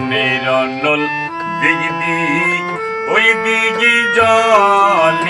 গ্রামের অনল দিগি ওই দিগি জল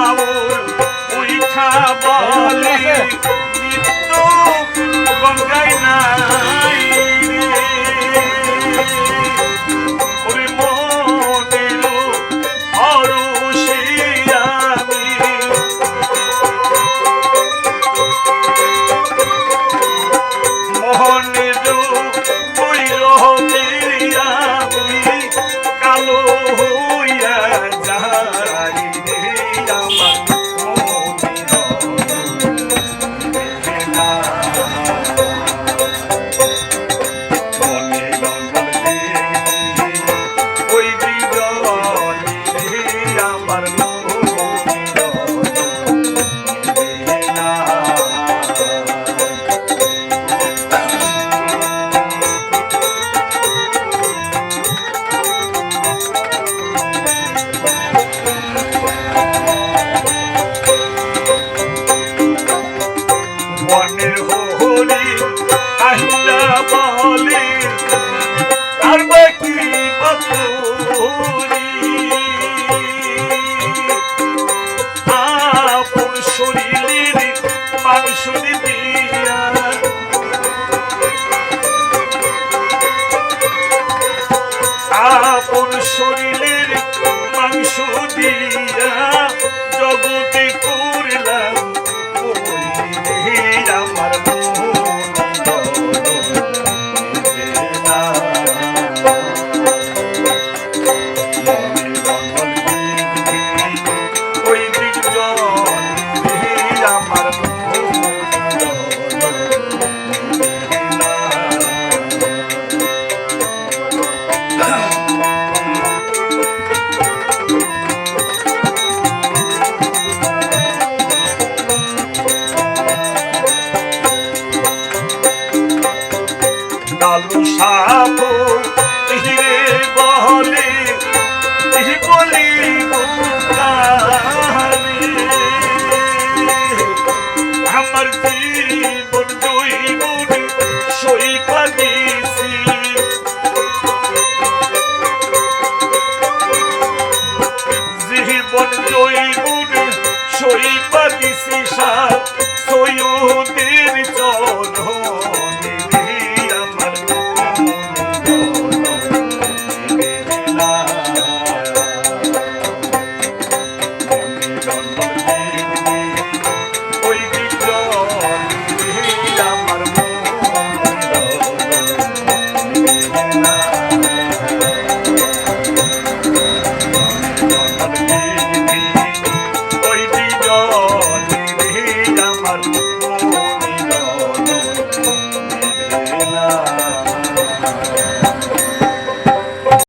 বাউর উইঠা বলে গঙ্গায় না বলি থাকবে কি বাতুরি। আপন শরীরের মাংস দিয়া। আপন শরীরের মাংস দিয়া। জগতে লালু সাপ